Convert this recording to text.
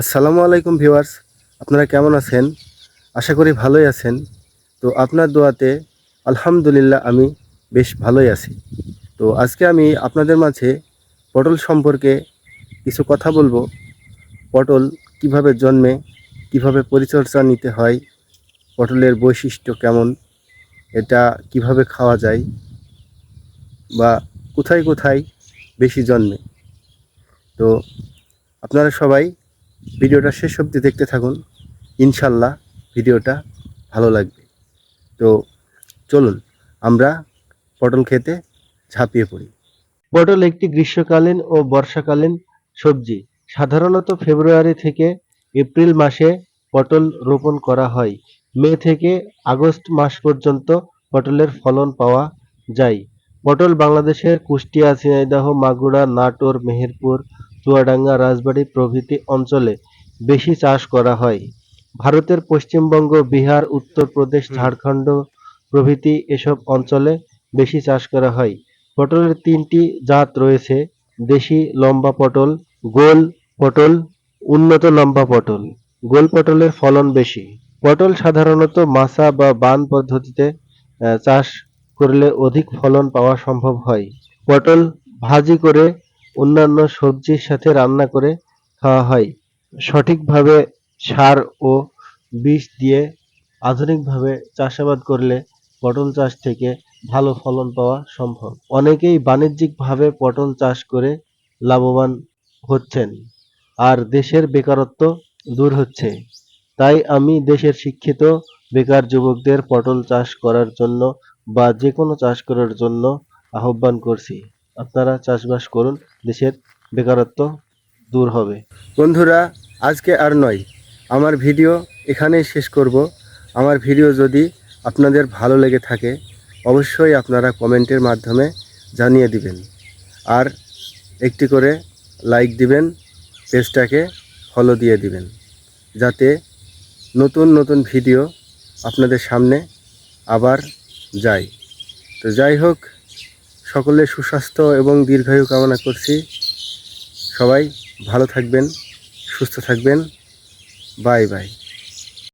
আসসালামু আলাইকুম ভিউয়ার্স, আপনারা কেমন আছেন? আশা করি ভালোই আছেন। তো আপনার দোয়াতে আলহামদুলিল্লাহ আমি বেশ ভালোই আছি। তো আজকে আমি আপনাদের মাঝে পটল সম্পর্কে কিছু কথা বলব। পটল কীভাবে জন্মে, কীভাবে পরিচর্যা নিতে হয়, পটলের বৈশিষ্ট্য কেমন, এটা কীভাবে খাওয়া যায়, বা কোথায় কোথায় বেশি জন্মে। তো আপনারা সবাই ভিডিওটা শেষ অবধি দেখতে থাকুন। ইনশাল্লাহ ভিডিওটা ভালো লাগবে। তো চলুন, আমরা পটল খেতে ঝাঁপিয়ে পড়ি। পটল একটি গ্রীষ্মকালীন ও বর্ষাকালীন সবজি। সাধারণত ফেব্রুয়ারি থেকে এপ্রিল মাসে পটল রোপণ করা হয়। মে থেকে আগস্ট মাস পর্যন্ত পটলের ফলন পাওয়া যায়। পটল বাংলাদেশের কুষ্টিয়া, ঝিনাইদহ, মাগুরা, নাটোর, মেহেরপুর চুয়াডাঙ্গা রাজবাড়ী প্রভৃতি অঞ্চলে বেশি চাষ করা হয়। ভারতের পশ্চিমবঙ্গ বিহার উত্তরপ্রদেশ ঝাড়খণ্ড প্রভৃতি এসব অঞ্চলে বেশি চাষ করা হয়। পটলের তিনটি জাত রয়েছে দেশি লম্বা পটল গোল পটল উন্নত লম্বা পটল। গোল পটলের ফলন বেশি। পটল সাধারণত মাচা বা বান পদ্ধতিতে চাষ করলে অধিক ফলন পাওয়া সম্ভব হয়। পটল ভাজি করে অন্যান্য সবজির সাথে রান্না করে খাওয়া হয়। সঠিকভাবে সার ও বীজ দিয়ে আধুনিকভাবে চাষাবাদ করলে পটল চাষ থেকে ভালো ফলন পাওয়া সম্ভব। অনেকেই বাণিজ্যিকভাবে পটল চাষ করে লাভবান হচ্ছেন আর দেশের বেকারত্ব দূর হচ্ছে। তাই আমি দেশের শিক্ষিত, বেকার যুবকদের পটল চাষ করার জন্য বা যে কোনো চাষ করার জন্য আহ্বান করছি। আপনারা চাষবাস করুন, দেশের বেকারত্ব দূর হবে। বন্ধুরা, আজকে আর নয়, আমার ভিডিও এখানেই শেষ করব। আমার ভিডিও যদি আপনাদের ভালো লেগে থাকে, অবশ্যই আপনারা কমেন্টের মাধ্যমে জানিয়ে দিবেন। আর একটি করে লাইক দিবেন, পেজটাকে ফলো দিয়ে দিবেন, যাতে নতুন নতুন ভিডিও আপনাদের সামনে আবার যায়। তো যাই হোক সকলের সুস্বাস্থ্য এবং দীর্ঘায়ু কামনা করছি। সবাই ভালো থাকবেন সুস্থ থাকবেন। Bye bye.